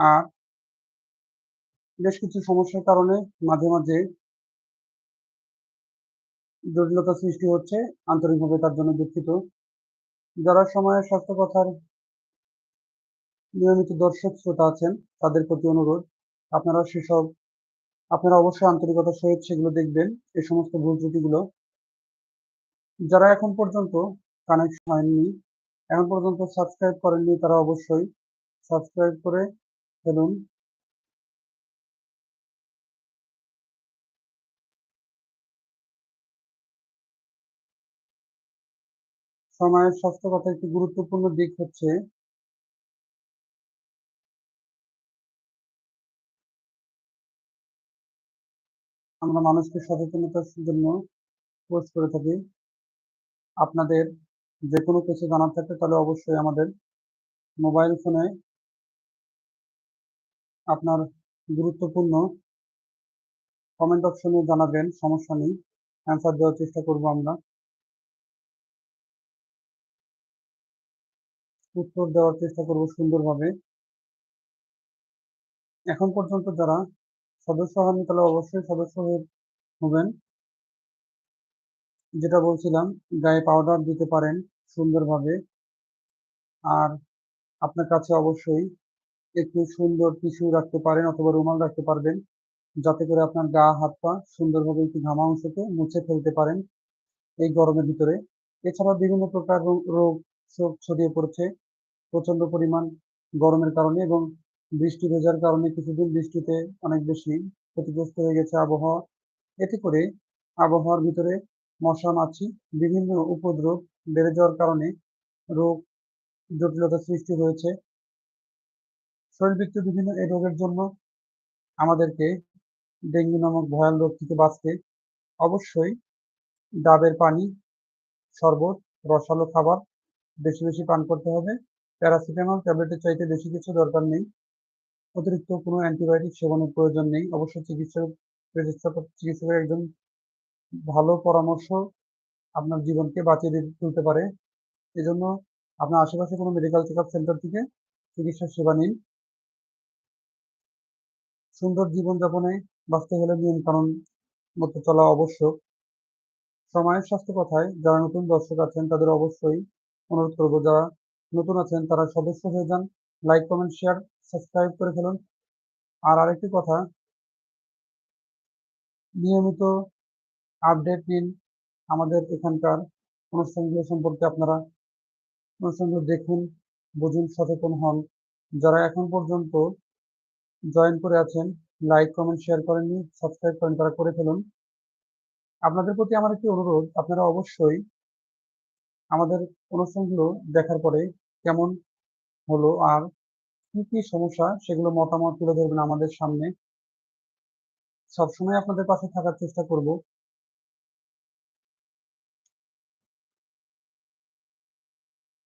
আর বেশ কিছু সমস্যার কারণে মাঝে মাঝে জটিলতা সৃষ্টি হচ্ছে আন্তরিকভাবে তার জন্য দুঃখিত। যারা সময়ের স্বাস্থ্য কথার নিয়মিত দর্শক শ্রোতা আছেন, তাদের প্রতি অনুরোধ, আপনারা সেসব, আপনারা অবশ্যই আন্তরিকতার সহিত সেগুলো দেখবেন এই সমস্ত ভুল ত্রুটিগুলো। যারা এখন পর্যন্ত কানেকশন হয়নি, এখন পর্যন্ত সাবস্ক্রাইব করেননি, তারা অবশ্যই সাবস্ক্রাইব করে ফেলুন সময়ের স্বাস্থ্য কথা একটি গুরুত্বপূর্ণ দিক হচ্ছে আমরা মানুষকে সচেতনতার জন্য পোস্ট করে থাকি। আপনাদের যে কোনো কিছু জানার থাকে তাহলে অবশ্যই আমাদের মোবাইল ফোনে আপনার গুরুত্বপূর্ণ কমেন্ট অপশনে জানাবেন, সমস্যা নেই। অ্যান্সার দেওয়ার চেষ্টা করব আমরা। উত্তর দেওয়ার চেষ্টা করব সুন্দরভাবে। এখন পর্যন্ত যারা সদস্য হননি তাহলে অবশ্যই সদস্য হবেন। যেটা বলছিলাম, গায়ে পাউডার দিতে পারেন সুন্দরভাবে। আর আপনার কাছে অবশ্যই একটু সুন্দর টিস্যু রাখতে পারেন অথবা রুমাল রাখতে পারবেন। যাতে করে আপনার গা, হাত, পা সুন্দরভাবে একটু ঘামা অংশকে মুছে ফেলতে পারেন এই গরমের ভিতরে। এছাড়া বিভিন্ন প্রকার রোগ শোক ছড়িয়ে পড়ছে প্রচণ্ড পরিমাণ গরমের কারণে এবং বৃষ্টি ভেজার কারণে কিছুদিন বৃষ্টিতে অনেক বেশি ক্ষতিগ্রস্ত হয়ে গেছে আবহাওয়া। এতে করে আবহাওয়ার ভিতরে মশা, মাছি, বিভিন্ন উপদ্রব বেড়ে যাওয়ার কারণে রোগ জটিলতা সৃষ্টি হয়েছে। শরীরবৃত্ত বিভিন্ন এই রোগের জন্য আমাদেরকে ডেঙ্গু নামক ভয়াল রোগ থেকে বাঁচতে অবশ্যই ডাবের পানি, শরবত, রসালো খাবার বেশি বেশি পান করতে হবে। প্যারাসিটামল ট্যাবলেটের চাইতে বেশি কিছু দরকার নেই। অতিরিক্ত কোনো অ্যান্টিবায়োটিক সেবনের প্রয়োজন নেই। অবশ্যই চিকিৎসক চিকিৎসকের একজন ভালো পরামর্শ আপনার জীবনকে বাঁচিয়ে দিতে, তুলতে পারে। এজন্য আপনার আশেপাশে কোনো মেডিকেল চেক আপ সেন্টার থেকে চিকিৎসা সেবা নিন। সুন্দর জীবনযাপনে বাঁচতে হলে নিয়ম কানুন মতো চলা আবশ্যক। সময়ের স্বাস্থ্য কথায়, যারা নতুন দর্শক আছেন, তাদের অবশ্যই অনুরোধ করব, যারা নতুন আছেন, তারা সদস্য হয়ে যান। লাইক কমেন্ট শেয়ার সাবস্ক্রাইব করে ফেলুন। আর আরেকটি কথা, নিয়মিত আপডেট নিন আমাদের এখানকার অনুষ্ঠানগুলো সম্পর্কে আপনারা। অনুষ্ঠানগুলো দেখুন, বুঝুন, সচেতন হন। যারা এখন পর্যন্ত জয়েন করে আছেন লাইক কমেন্ট শেয়ার করেননি সাবস্ক্রাইব করেন, তারা করে ফেলুন। আপনাদের প্রতি আমার একটি অনুরোধ, আপনারা অবশ্যই আমাদের অনুষ্ঠানগুলো দেখার পরে কেমন হলো আর কি কি সমস্যা, সেগুলো মতামত তুলে ধরবেন আমাদের সামনে। সবসময় আপনাদের পাশে থাকার চেষ্টা করব।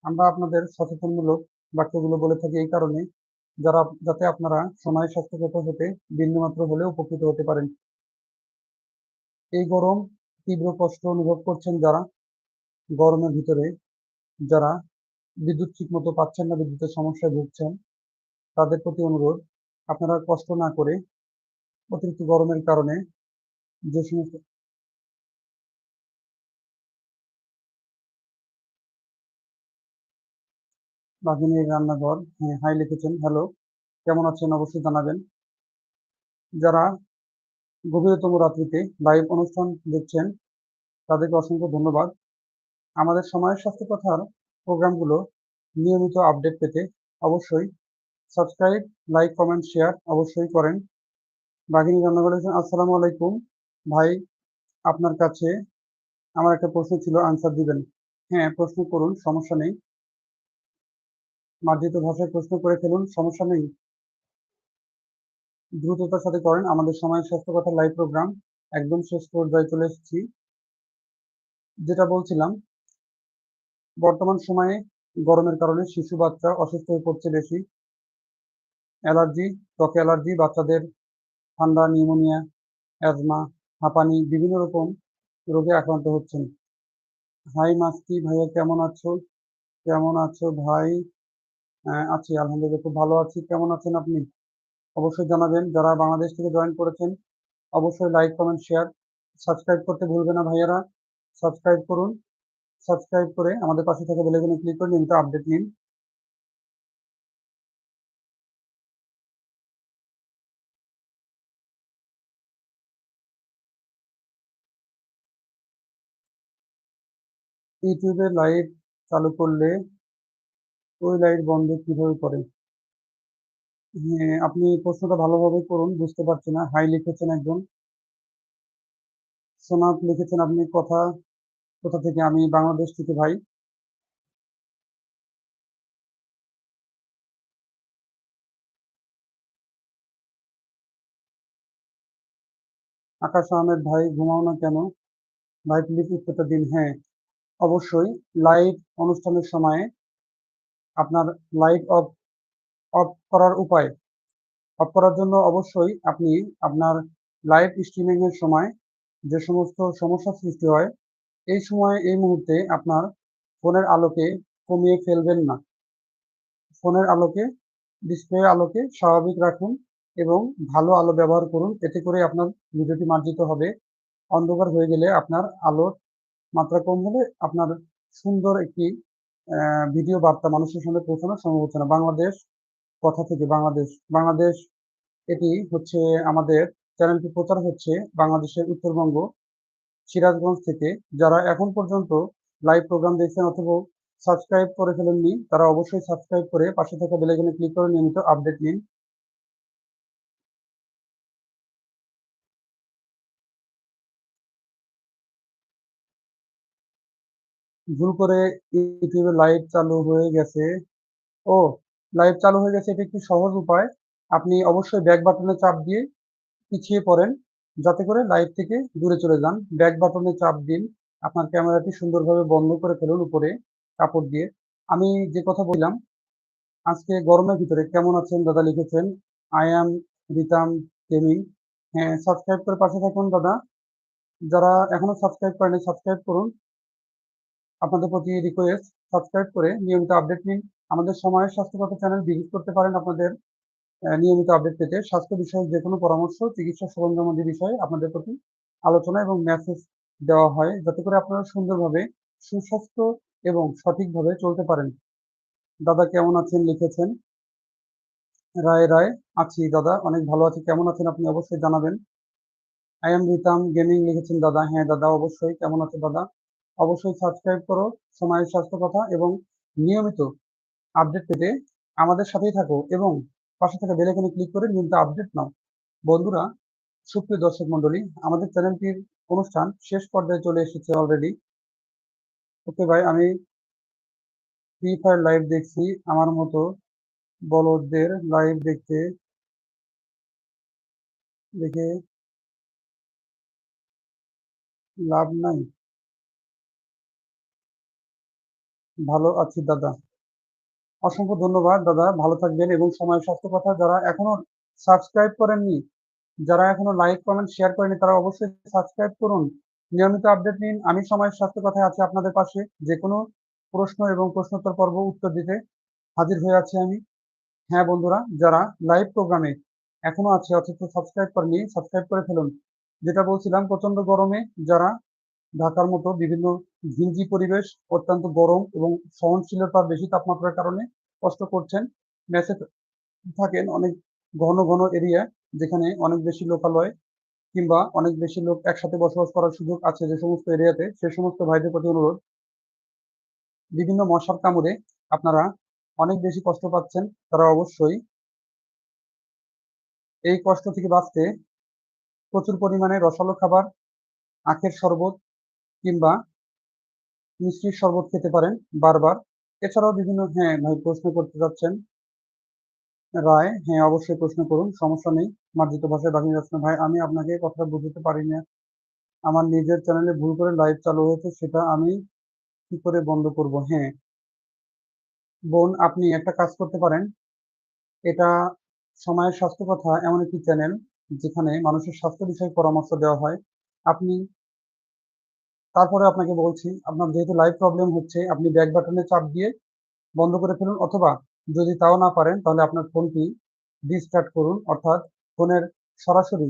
আমরা আপনাদের সচেতনমূলক বাক্যগুলো বলে থাকি এই কারণে। যারা, যাতে আপনারা সময় স্বাস্থ্যগত হতে বিন্দুমাত্র হলেও উপকৃত হতে পারেন। এই গরম তীব্র কষ্ট অনুভব করছেন যারা, গরমের ভিতরে যারা বিদ্যুৎ ঠিক মতো পাচ্ছেন না, বিদ্যুতের সমস্যায় ভুগছেন, তাদের প্রতি অনুরোধ, আপনারা কষ্ট না করে অতিরিক্ত গরমের কারণে যে সমস্ত বাঘিনীর রান্নাঘর হ্যাঁ হাই লিখেছেন হ্যালো কেমন আছেন অবশ্যই জানাবেন। যারা গভীরতম রাত্রিতে লাইভ অনুষ্ঠান দেখছেন, তাদেরকে অসংখ্য ধন্যবাদ। আমাদের সময়ের স্বাস্থ্য কথার প্রোগ্রামগুলো নিয়মিত আপডেট পেতে অবশ্যই সাবস্ক্রাইব লাইক কমেন্ট শেয়ার অবশ্যই করেন। বাঘিনী রান্নাঘর আসসালামু আলাইকুম। ভাই, আপনার কাছে আমার একটা প্রশ্ন ছিল আনসার দিবেন। হ্যাঁ প্রশ্ন করুন, সমস্যা নেই। মার্জিত ভাষায় প্রশ্ন করে ফেলুন, সমস্যা নেই। দ্রুততার সাথে করেন, আমাদের সময় স্বাস্থ্য কথা লাইভ প্রোগ্রাম একদম শেষ পর্যায়ে চলে এসেছি। যেটা বলছিলাম, বর্তমান সময়ে গরমের কারণে শিশু বাচ্চা অসুস্থ হয়ে পড়ছে বেশি। অ্যালার্জি, ত্বকে অ্যালার্জি, বাচ্চাদের ঠান্ডা, নিউমোনিয়া, অ্যাজমা, হাঁপানি, বিভিন্ন রকম রোগে আক্রান্ত হচ্ছেন। হাই মাস্তি ভাইয়া, কেমন আছো? কেমন আছো ভাই? আছি, আলহামদুলিল্লাহ, খুব ভালো আছি। কেমন আছেন আপনি? অবশ্যই জানাবেন, যারা বাংলাদেশ থেকে জয়েন করেছেন, অবশ্যই লাইক কমেন্ট শেয়ার সাবস্ক্রাইব করতে ভুলবেন না ভাইয়ারা। সাবস্ক্রাইব করুন সাবস্ক্রাইব করে আমাদের পাশে থাকা বেলাইকনে ক্লিক করে নিয়মিত আপডেট নিন। ইউটিউবে লাইভ চালু করলে ওই লাইট বন্ধ কীভাবে করে হ্যাঁ আপনি প্রশ্নটা ভালোভাবে করুন, বুঝতে পারছি না। হাই লিখেছেন একজন। সোনাপ লিখেছেন, আপনি কথা, কোথা থেকে? আমি বাংলাদেশ থেকে, ভাই। আকাশ আহমেদ, ভাই, ঘুমাও না কেন? ভাই প্লিজ উত্তরটা দিন। হ্যাঁ অবশ্যই। লাইভ অনুষ্ঠানের সময়ে আপনার লাইট অফ অফ করার উপায়। অফ করার জন্য অবশ্যই আপনি আপনার লাইভ স্ট্রিমিং এর সময় যে সমস্ত সমস্যার সৃষ্টি হয়, এই সময়, এই মুহূর্তে আপনার ফোনের আলোকে কমিয়ে ফেলবেন না। ফোনের আলোকে ডিসপ্লে আলোকে স্বাভাবিক রাখুন এবং ভালো আলো ব্যবহার করুন। এতে করে আপনার ভিডিওটি মার্জিত হবে। অন্ধকার হয়ে গেলে আপনার আলোর মাত্রা কম হলে আপনার সুন্দর একটি ভিডিও বার্তা মানুষের সঙ্গে পৌঁছানো সম্ভব হচ্ছে না। বাংলাদেশ কথা থেকে বাংলাদেশ। বাংলাদেশ এটি হচ্ছে আমাদের চ্যানেলটি প্রচার হচ্ছে বাংলাদেশের উত্তরবঙ্গ, সিরাজগঞ্জ থেকে। যারা এখন পর্যন্ত লাইভ প্রোগ্রাম দেখছেন অথবা সাবস্ক্রাইব করে ফেলেননি, তারা অবশ্যই সাবস্ক্রাইব করে পাশে থাকা বেলাইকনে ক্লিক করে নিয়মিত আপডেট নিন। ভুল করে ইউটিউবে লাইভ চালু হয়ে গেছে। ও লাইভ চালু হয়ে গেছে এটা একটি সহজ উপায়। আপনি অবশ্যই ব্যাক বাটনে চাপ দিয়ে পিছিয়ে পড়েন যাতে করে লাইভ থেকে দূরে চলে যান। ব্যাক বাটনে চাপ দিন, আপনার ক্যামেরাটি সুন্দরভাবে বন্ধ করে ফেলুন উপরে কাপড় দিয়ে। আমি যে কথা বললাম, আজকে গরমের ভিতরে কেমন আছেন দাদা লিখেছেন? আই অ্যাম রিতাম গেমিং হ্যাঁ সাবস্ক্রাইব করে পাশে থাকুন দাদা। যারা এখনও সাবস্ক্রাইব করেনি সাবস্ক্রাইব করুন। আপনাদের প্রতি রিকোয়েস্ট সাবস্ক্রাইব করে নিয়মিত আপডেট নিন। আমাদের সময়ের স্বাস্থ্যগত চ্যানেল ভিজিট করতে পারেন আপনাদের নিয়মিত আপডেট পেতে। স্বাস্থ্য বিষয়ক যে কোনো পরামর্শ, চিকিৎসা সরঞ্জামাদি বিষয়ে আপনাদের প্রতি আলোচনা এবং মেসেজ দেওয়া হয়, যাতে করে আপনারা সুন্দরভাবে সুস্বাস্থ্য এবং সঠিকভাবে চলতে পারেন। দাদা কেমন আছেন? লিখেছেন। রায় রায়, আছি দাদা, অনেক ভালো আছি। কেমন আছেন আপনি অবশ্যই জানাবেন। আই এম রিতাম গেমিং লিখেছেন দাদা। হ্যাঁ দাদা, অবশ্যই। কেমন আছে দাদা? অবশ্যই সাবস্ক্রাইব করো, সময়ের স্বাস্থ্য কথা এবং নিয়মিত আপডেট পেতে আমাদের সাথেই থাকো এবং পাশে থাকা বেলাইকনে ক্লিক করে নিয়মিত আপডেট নাও। বন্ধুরা, সুপ্রিয় দর্শক মন্ডলী, আমাদের চ্যানেলটির অনুষ্ঠান শেষ পর্যায়ে চলে এসেছে অলরেডি ওকে ভাই, আমি ফ্রি ফায়ার লাইভ দেখছি। আমার মতো বলদদের লাইভ দেখতে, দেখে লাভ নাই। ভালো আছি, দাদা। অসংখ্য ধন্যবাদ, দাদা। ভালো থাকবেন এবং সময় স্বাস্থ্য কথা যারা এখনও সাবস্ক্রাইব করেননি, যারা এখনও লাইক কমেন্ট শেয়ার করেনি তারা অবশ্যই সাবস্ক্রাইব করুন। নিয়মিত আপডেট নিন। আমি সময়ের স্বাস্থ্য কথায় আছি আপনাদের পাশে। যে কোনো প্রশ্ন এবং প্রশ্নোত্তর পর্ব উত্তর দিতে হাজির হয়ে আছি আমি। হ্যাঁ বন্ধুরা, যারা লাইভ প্রোগ্রামে এখনও আছে, অথচ সাবস্ক্রাইব করেনি সাবস্ক্রাইব করে ফেলুন। যেটা বলছিলাম প্রচণ্ড গরমে যারা ঢাকার মতো বিভিন্ন ঘিঞ্জি পরিবেশ অত্যন্ত গরম এবং সহনশীলতার বেশি তাপমাত্রার কারণে কষ্ট করছেন। মেসে থাকেন অনেক ঘন ঘন এরিয়া যেখানে অনেক বেশি লোকালয় কিংবা অনেক বেশি লোক একসাথে বসবাস করার সুযোগ আছে যে সমস্ত এরিয়াতে। সে সমস্ত ভাইদের প্রতি অনুরোধ, বিভিন্ন মশার কামড়ে আপনারা অনেক বেশি কষ্ট পাচ্ছেন, তারা অবশ্যই এই কষ্ট থেকে বাঁচতে প্রচুর পরিমাণে রসালো খাবার, আখের শরবত কিংবা মিষ্টির শরবত খেতে পারেন বারবার। এছাড়াও বিভিন্ন হ্যাঁ ভাই, প্রশ্ন করতে যাচ্ছেন। রায় হ্যাঁ অবশ্যই প্রশ্ন করুন, সমস্যা নেই। মার্জিত ভাষায় বাকি যাচ্ছেন ভাই, আমি আপনাকে কথাটা বুঝতে পারি না। আমার নিজের চ্যানেলে ভুল করে লাইভ চালু হয়েছে, সেটা আমি কি করে বন্ধ করব? হ্যাঁ। বোন, আপনি একটা কাজ করতে পারেন। এটা সময়ের স্বাস্থ্য কথা, এমন একটি চ্যানেল যেখানে মানুষের স্বাস্থ্য বিষয়ে পরামর্শ দেওয়া হয়। আপনি তারপরে আপনাকে বলছি, আপনার যেহেতু লাইভ প্রবলেম হচ্ছে, আপনি ব্যাক বাটনে চাপ দিয়ে বন্ধ করে ফেলুন, অথবা যদি তাও না পারেন, তাহলে আপনার ফোনটি রিস্টার্ট করুন, অর্থাৎ ফোনের সরাসরি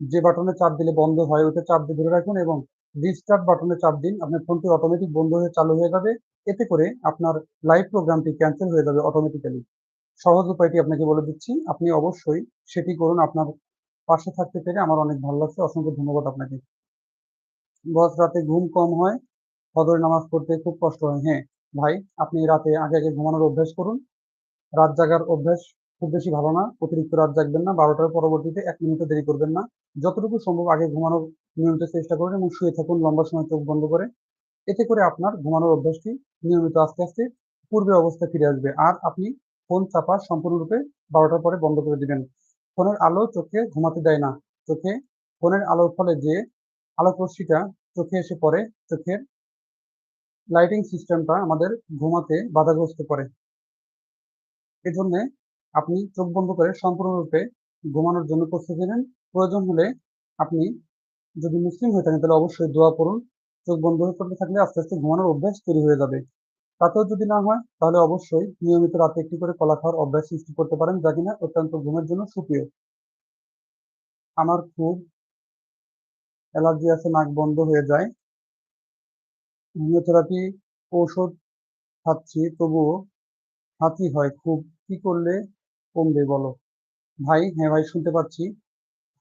যে বাটনে চাপ দিলে বন্ধ হয়, ওইটা চাপ দিয়ে ধরে রাখুন এবং রিস্টার্ট বাটনে চাপ দিন, আপনার ফোনটি অটোমেটিক বন্ধ হয়ে, চালু হয়ে যাবে। এতে করে আপনার লাইভ প্রোগ্রামটি ক্যান্সেল হয়ে যাবে অটোমেটিক্যালি সহজ উপায়টি আপনাকে বলে দিচ্ছি, আপনি অবশ্যই সেটি করুন, আপনার পাশে থাকতে পেরে আমার অনেক ভালো লাগছে, অসংখ্য ধন্যবাদ আপনাকে। বস রাতে ঘুম কম হয়, ফজর নামাজ পড়তে খুব কষ্ট হয়। হ্যাঁ ভাই, আপনি রাতে আগে আগে ঘুমানোর অভ্যাস করুন। রাত জাগার অভ্যাস খুব বেশি ভালো না, অতিরিক্ত রাত জাগবেন না, বারোটার পরবর্তীতে এক মিনিটও দেরি করবেন না। যতটুকু সম্ভব আগে ঘুমানোর নিয়মিত চেষ্টা করুন এবং শুয়ে থাকুন লম্বা সময় চোখ বন্ধ করে। এতে করে আপনার ঘুমানোর অভ্যাসটি নিয়মিত আস্তে আস্তে পূর্বে অবস্থায় ফিরে আসবে। আর আপনি ফোন চাপা সম্পূর্ণরূপে বারোটার পরে বন্ধ করে দিবেন। ফোনের আলো চোখে ঘুমাতে দেয় না। চোখে ফোনের আলোর ফলে যে আলোক রশ্মিটা চোখে এসে পড়ে, চোখের লাইটিং সিস্টেমটা আমাদের ঘুমাতে বাধাগ্রস্ত করে। এজন্য আপনি চোখ বন্ধ করে সম্পূর্ণরূপে ঘুমানোর জন্য প্রস্তুতি নেন। প্রয়োজন হলে আপনি যদি মুসলিম হয়ে থাকেন, তাহলে অবশ্যই দোয়া করুন। চোখ বন্ধ করতে থাকলে আস্তে আস্তে ঘুমানোর অভ্যাস তৈরি হয়ে যাবে। তাতেও যদি না হয়, তাহলে অবশ্যই নিয়মিত রাতে একটি করে কলা খাওয়ার অভ্যাস সৃষ্টি করতে পারেন, যা কিনা অত্যন্ত ঘুমের জন্য সুপ্রিয়। আমার খুব অ্যালার্জি আছে, নাক বন্ধ হয়ে যায়। হোমিওথেরাপি ঔষধ খাচ্ছি, তবুও হাঁচি হয়। খুব কি করলে কমবে বলো? ভাই হ্যাঁ ভাই, শুনতে পাচ্ছি।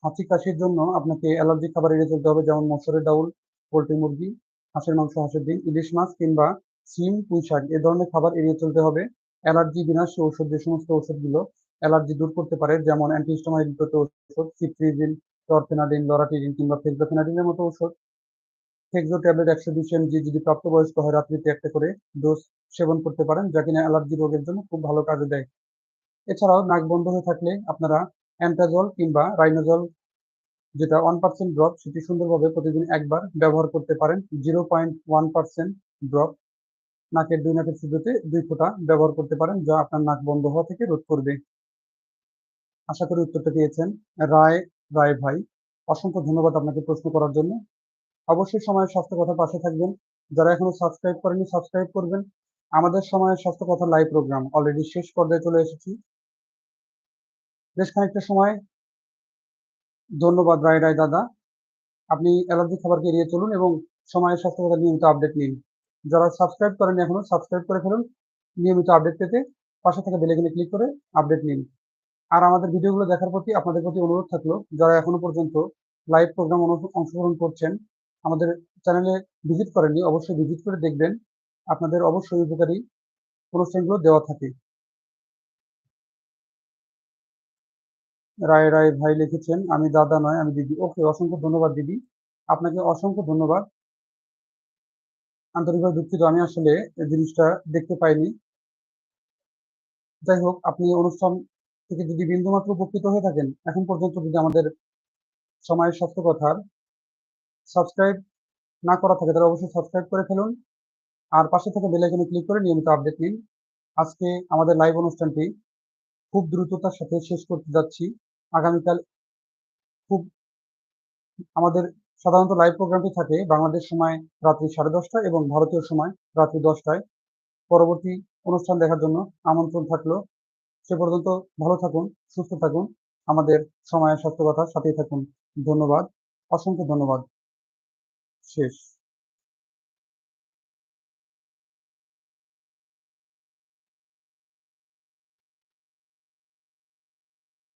হাঁচি কাশির জন্য আপনাকে অ্যালার্জি খাবার এড়িয়ে চলতে হবে, যেমন মসুরের ডাউল, পোলট্রি মুরগি, হাঁসের মাংস, হাঁসের ডিম, ইলিশ মাছ কিংবা সিম, পুঁই শাক। এ ধরনের খাবার এড়িয়ে চলতে হবে। অ্যালার্জি বিনাশী ঔষধ, যে সমস্ত ওষুধগুলো অ্যালার্জি দূর করতে পারে, যেমন অ্যান্টিহিস্টামাইন ওষুধ সিট্রিজিন টরফেনাডিন লরাটিডিন কিংবা ফেক্সোফেনাডিনের মতো ওষুধ ফেক্সো ট্যাবলেট একশো বিশ এমজি যদি প্রাপ্তবয়স্ক হয় রাত্রিতে একটা করে ডোজ সেবন করতে পারেন, যা কিনা অ্যালার্জি রোগের জন্য খুব ভালো কাজে দেয়। এছাড়াও নাক বন্ধ হয়ে থাকলে আপনারা অ্যান্টাজল কিংবা রাইনোজল, যেটা ওয়ান পার্সেন্ট ড্রপ, সেটি সুন্দরভাবে প্রতিদিন একবার ব্যবহার করতে পারেন। Zero point one percent drop নাকের দুই নাকের ছিদ্রতে দুই ফোঁটা ব্যবহার করতে পারেন, যা আপনার নাক বন্ধ হওয়া থেকে রোধ করবে। আশা করি উত্তরটা দিয়েছেন রায় রায় ভাই, অসংখ্য ধন্যবাদ আপনাকে প্রশ্ন করার জন্য। অবশ্যই সময়ের স্বাস্থ্য কথা পাশে থাকবেন। যারা এখনও সাবস্ক্রাইব করেনি সাবস্ক্রাইব করবেন। আমাদের সময়ের স্বাস্থ্য কথা লাইভ প্রোগ্রাম অলরেডি শেষ পর্যায়ে চলে এসেছি। বেশ খানিকটা সময়। ধন্যবাদ রায় রায় দাদা। আপনি অ্যালার্জি খাবারকে এড়িয়ে চলুন এবং সময়ের স্বাস্থ্য কথা নিয়মিত আপডেট নিন। যারা সাবস্ক্রাইব করেন এখনও, সাবস্ক্রাইব করে ফেলুন। নিয়মিত আপডেট পেতে পাশে থাকা বেলেগিনে ক্লিক করে আপডেট নিন। আর আমাদের ভিডিওগুলো দেখার প্রতি আপনাদের প্রতি অনুরোধ থাকল, যারা এখনও পর্যন্ত লাইভ প্রোগ্রাম অংশগ্রহণ করছেন, আমাদের চ্যানেলে ভিজিট করেননি, অবশ্যই ভিজিট করে দেখবেন। আপনাদের অবশ্যই উপকারী অনুষ্ঠানগুলো দেওয়া থাকে। রায় রায় ভাই লিখেছেন, আমি দাদা নয়, আমি দিদি। ওকে, অসংখ্য ধন্যবাদ, দিদি। আপনাকে অসংখ্য ধন্যবাদ। আন্তরিকভাবে দুঃখিত, আমি আসলে জিনিসটা দেখতে পাইনি। যাই হোক, আপনি অনুষ্ঠান থেকে যদি বিন্দুমাত্র উপকৃত হয়ে থাকেন, এখন পর্যন্ত যদি আমাদের সময়ের স্বাস্থ্য কথার সাবস্ক্রাইব না করা থাকে, তাহলে অবশ্যই সাবস্ক্রাইব করে ফেলুন। আর পাশে থেকে বেল আইকনে ক্লিক করে নিয়মিত আপডেট নিন। আজকে আমাদের লাইভ অনুষ্ঠানটি খুব দ্রুততার সাথে শেষ করতে যাচ্ছি। আগামীকাল খুব আমাদের সাধারণত লাইভ প্রোগ্রামটি থাকে বাংলাদেশ সময় রাত্রি সাড়ে দশটা এবং ভারতীয় সময় রাত্রি দশটায়। পরবর্তী অনুষ্ঠান দেখার জন্য আমন্ত্রণ থাকল। সে পর্যন্ত ভালো থাকুন, সুস্থ থাকুন। আমাদের সময়ের স্বাস্থ্য কথার সাথেই থাকুন। ধন্যবাদ। অসংখ্য ধন্যবাদ। শেষ।